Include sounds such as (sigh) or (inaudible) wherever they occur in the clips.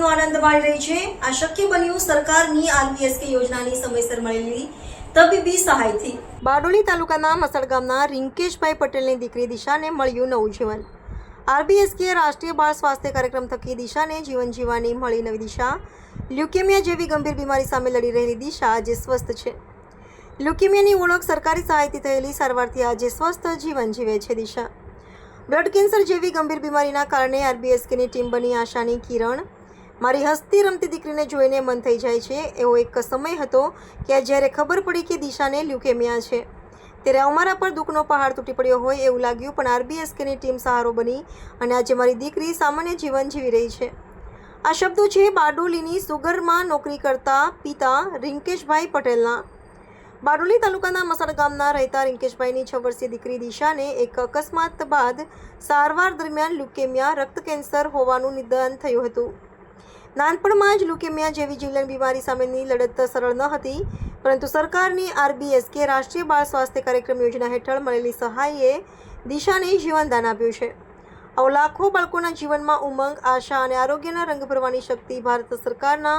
જીવન દબાવી રહી છે. આ શક્ય બન્યું સરકારની આરબીએસકે યોજનાની સમયસર મળેલી તબીબી સહાયથી. બારડોલી તાલુકાના મસળ ગામના રિંકેશભાઈ પટેલની દીકરી દિશાને મળ્યું નવું જીવન. આરબીએસકે રાષ્ટ્રીય બાળ સ્વાસ્થ્ય કાર્યક્રમ થકી દિશાને જીવન જીવવાની મળી નવી દિશા. લ્યુકેમિયા જેવી ગંભીર બીમારી સામે લડી રહેલી દિશા આજે સ્વસ્થ છે. લ્યુકેમિયાની ઓળખ સરકારી સહાયથી થયેલી સારવારથી આજે સ્વસ્થ જીવન જીવે છે દિશા. બ્લડ કેન્સર જેવી ગંભીર બીમારીના કારણે આરબીએસકેની ટીમ બની આશાની કિરણ. મારી હસતી રમતી દીકરીને જોઈને મન થઈ જાય છે. એવો એક સમય હતો કે જ્યારે ખબર પડી કે દિશાને લ્યુકેમિયા છે. ત્યારે અમારા પર દુઃખનો પહાડ તૂટી પડ્યો હોય એવું લાગ્યું, પણ આરબીએસકેની ટીમ સહારો બની અને આજે મારી દીકરી સામાન્ય જીવન જીવી રહી છે. આ શબ્દો છે બારડોલીની સુગરમાં નોકરી કરતા પિતા રિંકેશભાઈ પટેલના. બારડોલી તાલુકાના મસાડ ગામના રહેતા રિંકેશભાઈની છ વર્ષીય દીકરી દિશાને એક અકસ્માત બાદ સારવાર દરમિયાન લ્યુકેમિયા રક્ત કેન્સર હોવાનું નિદાન થયું હતું. નાનપણમાં જ લ્યુકેમિયા જેવી જીવલેણ બીમારી સામેની લડત સરળ ન હતી, પરંતુ સરકારની આરબીએસ કે રાષ્ટ્રીય બાળ સ્વાસ્થ્ય કાર્યક્રમ યોજના હેઠળ મળેલી સહાયે દિશાને જીવનદાન આપ્યું છે. આવો લાખો બાળકોના જીવનમાં ઉમંગ, આશા અને આરોગ્યના રંગ ભરવાની શક્તિ ભારત સરકારના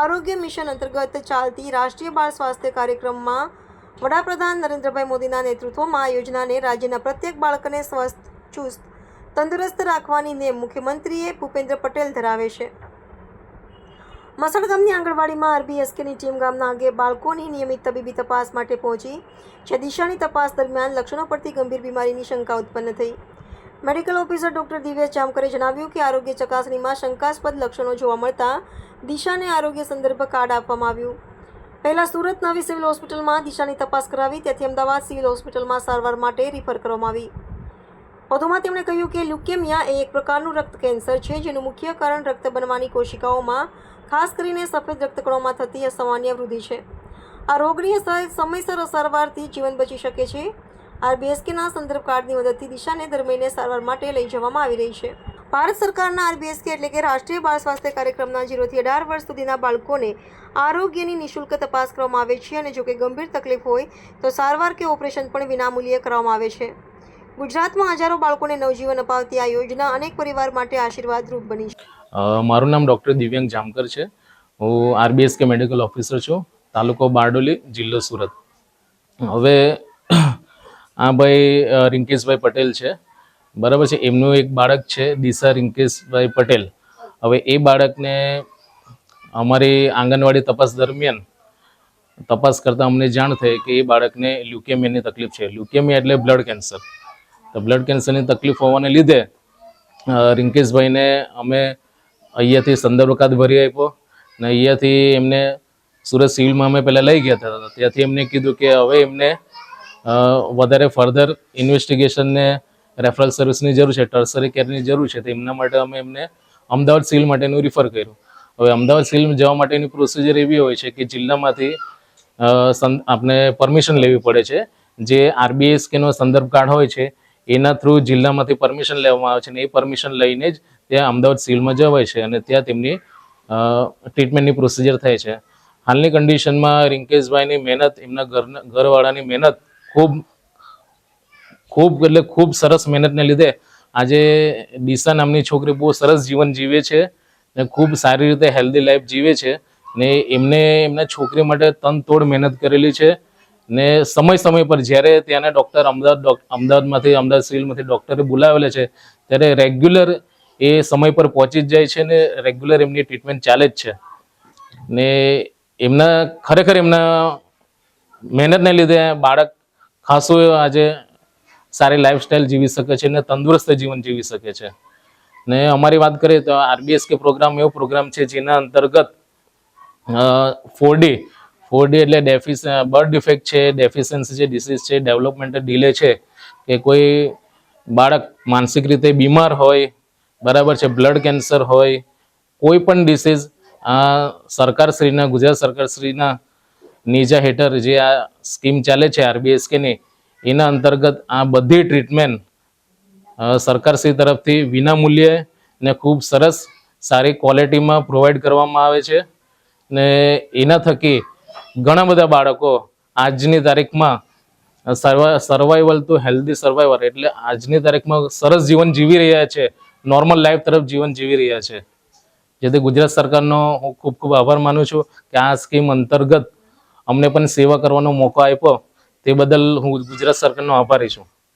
આરોગ્ય મિશન અંતર્ગત ચાલતી રાષ્ટ્રીય બાળ સ્વાસ્થ્ય કાર્યક્રમમાં વડાપ્રધાન નરેન્દ્રભાઈ મોદીના નેતૃત્વમાં આ યોજનાને રાજ્યના પ્રત્યેક બાળકને સ્વસ્થ, ચુસ્ત, તંદુરસ્ત રાખવાની નેમ મુખ્યમંત્રીએ ભૂપેન્દ્ર પટેલ ધરાવે છે. મસળ ગામની આંગણવાડીમાં આરબીએસકેની ટીમ ગામના આગે બાળકોની નિયમિત તબીબી તપાસ માટે પહોંચી, જે દિશાની તપાસ દરમિયાન લક્ષણો પરથી ગંભીર બીમારીની શંકા ઉત્પન્ન થઈ. Medical officer doctor Divesh Jamkare જણાવ્યું કે આરોગ્ય ચકાસણીમાં શંકાસ્પદ લક્ષણો જોવા મળતા દિશાને આરોગ્ય સંદર્ભ કાર્ડ આપવામાં આવ્યું. પહેલાં સુરત નવી સિવિલ હોસ્પિટલમાં દિશાની તપાસ કરાવી ત્યાંથી અમદાવાદ સિવિલ હોસ્પિટલમાં સારવાર માટે રિફર કરવામાં આવી. વધુમાં તેમણે કહ્યું કે લ્યુકેમિયા એ એક પ્રકારનું રક્ત કેન્સર છે, જેનું મુખ્ય કારણ રક્ત બનવાની કોશિકાઓમાં, ખાસ કરીને સફેદ રક્તકણોમાં થતી અસામાન્ય વૃદ્ધિ છે. આ રોગની સમયસર સારવારથી જીવન બચી શકે છે. આરબીએસકેના સંદર્ભ કાર્ડની મદદથી દિશાને દર મહિને સારવાર માટે લઈ જવામાં આવી રહી છે. ભારત સરકારના આરબીએસકે એટલે કે રાષ્ટ્રીય બાળ સ્વાસ્થ્ય કાર્યક્રમના જીરોથી અઢાર વર્ષ સુધીના બાળકોને આરોગ્યની નિઃશુલ્ક તપાસ કરવામાં આવે છે અને જો કે ગંભીર તકલીફ હોય તો સારવાર કે ઓપરેશન પણ વિનામૂલ્યે કરવામાં આવે છે. ગુજરાતમાં હજારો બાળકોને નવજીવન અપાવતી આ યોજના અનેક પરિવાર માટે આશીર્વાદરૂપ બની છે. મારું નામ ડૉક્ટર દિવ્યાંગ જામકર છે. હું આરબીએસ કે મેડિકલ ઓફિસર છું. તાલુકો બારડોલી, જિલ્લો સુરત. હવે (clears throat) આ ભાઈ રિંકેશભાઈ પટેલ છે. બરાબર છે? એમનું એક બાળક છે, દિશા રિંકેશભાઈ પટેલ. હવે એ બાળકને અમારી આંગણવાડી તપાસ દરમિયાન તપાસ કરતાં અમને જાણ થઈ કે એ બાળકને લ્યુકેમિયાની તકલીફ છે. લ્યુકેમિયા એટલે બ્લડ કેન્સર. તો બ્લડ કેન્સરની તકલીફ હોવાને લીધે રિંકેશભાઈને અમે અહીંયાથી સંદર્ભ કાર્ડ ભરી આપ્યો ને અહીંયાથી એમને સુરત સિવિલમાં અમે પહેલાં લઈ ગયા હતા. ત્યાંથી એમને કીધું કે હવે એમને વધારે ફર્ધર ઇન્વેસ્ટિગેશનને રેફરલ સર્વિસની જરૂર છે, ટર્સરી કેરની જરૂર છે. તો એમના માટે અમે એમને અમદાવાદ સિવિલ માટેનું રિફર કર્યું. હવે અમદાવાદ સિવિલ જવા માટેની પ્રોસિજર એવી હોય છે કે જિલ્લામાંથી આપણે પરમિશન લેવી પડે છે. જે આરબીએસ કેનો સંદર્ભ કાર્ડ હોય છે એના થ્રુ જિલ્લામાંથી પરમિશન લેવામાં આવે છે અને એ પરમિશન લઈને જ ત્યાં અમદાવાદ સિવિલમાં જવાય છે અને ત્યાં તેમની ટ્રીટમેન્ટની પ્રોસિજર થાય છે. હાલની કન્ડિશનમાં રિંકેશભાઈની મહેનત, એમના ઘરના ઘરવાળાની મહેનત ખૂબ ખૂબ એટલે ખૂબ સરસ મહેનતને લીધે આજે ડીસા નામની છોકરી બહુ સરસ જીવન જીવે છે ને ખૂબ સારી રીતે હેલ્ધી લાઈફ જીવે છે ને એમને, એમના છોકરી માટે તન તોડ મહેનત કરેલી છે. ને સમય સમય પર જ્યારે ત્યાંના ડૉક્ટર અમદાવાદ અમદાવાદમાંથી, અમદાવાદ સિવિલમાંથી ડૉક્ટરે બોલાવેલા છે, ત્યારે રેગ્યુલર એ સમય પર પહોંચી જ જાય છે ને રેગ્યુલર એમની ટ્રીટમેન્ટ ચાલે જ છે. ને એમના, ખરેખર એમના મહેનતને લીધે બાળક ખાસું આજે સારી લાઈફસ્ટાઈલ જીવી શકે છે ને તંદુરસ્ત જીવન જીવી શકે છે. ને અમારી વાત કરીએ તો આરબીએસ કે પ્રોગ્રામ એવો પ્રોગ્રામ છે જેના અંતર્ગત ફોર ફોર ડી એટલે ડેફિસ બર્થ ડિફેક્ટ છે ડેફિશિયન્સી છે ડિસીઝ છે ડેવલપમેન્ટ ડીલે છે કે કોઈ બાળક માનસિક રીતે બીમાર હોય, બરાબર છે બ્લડ કેન્સર હોય, કોઈ પણ ડિસીઝ આ સરકારશ્રીના ગુજરાત સરકારશ્રીના નીજા હેઠળ જે આ સ્કીમ ચાલે છે આરબીએસકેની એના અંતર્ગત આ બધી ટ્રીટમેન્ટ સરકારશ્રી તરફથી વિના મૂલ્યે ને ખૂબ સરસ સારી ક્વોલિટીમાં પ્રોવાઈડ કરવામાં આવે છે ને એના થકી ઘણા બધા બાળકો આજની તારીખમાં સર્વાઈવલ ટુ હેલ્ધી સર્વાઈવર એટલે આજની તારીખમાં સરસ જીવન જીવી રહ્યા છે. નોર્મલ લાઈફ તરફ જીવન જીવી રહ્યા છે. જેથી ગુજરાત સરકારનો હું ખૂબ ખૂબ આભાર માનું છું કે આ સ્કીમ અંતર્ગત અમને પણ સેવા કરવાનો મોકો આપ્યો. તે બદલ હું ગુજરાત સરકારનો આભારી છું.